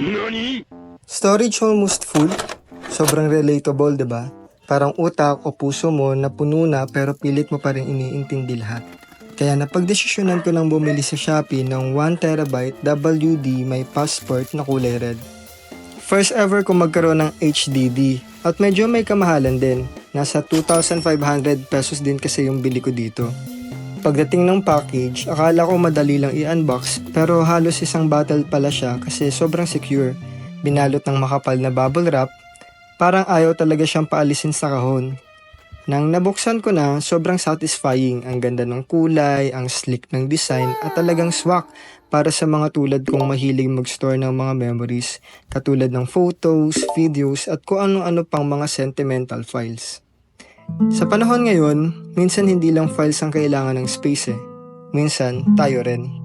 何 Storage almost full. Sobrang relatable, 'di ba? Parang utak o puso mo na puno na pero pilit mo pa rin iniintindi lahat. Kaya napagdesisyonan ko lang bumili sa Shopee ng 1TB WD may passport na kulay red. First ever ko magkaroon ng HDD at medyo may kamahalan din. Nasa 2,500 pesos din kasi yung bili ko dito. Pagdating ng package, akala ko madali lang i-unbox pero halos isang battle pala siya kasi sobrang secure. Binalot ng makapal na bubble wrap, parang ayaw talaga siyang paalisin sa kahon. Nang nabuksan ko na, sobrang satisfying. Ang ganda ng kulay, ang slick ng design, at talagang swak para sa mga tulad kong mahilig mag-store ng mga memories, katulad ng photos, videos, at kung ano-ano pang mga sentimental files. Sa panahon ngayon, minsan hindi lang files ang kailangan ng space eh. Minsan, tayo rin.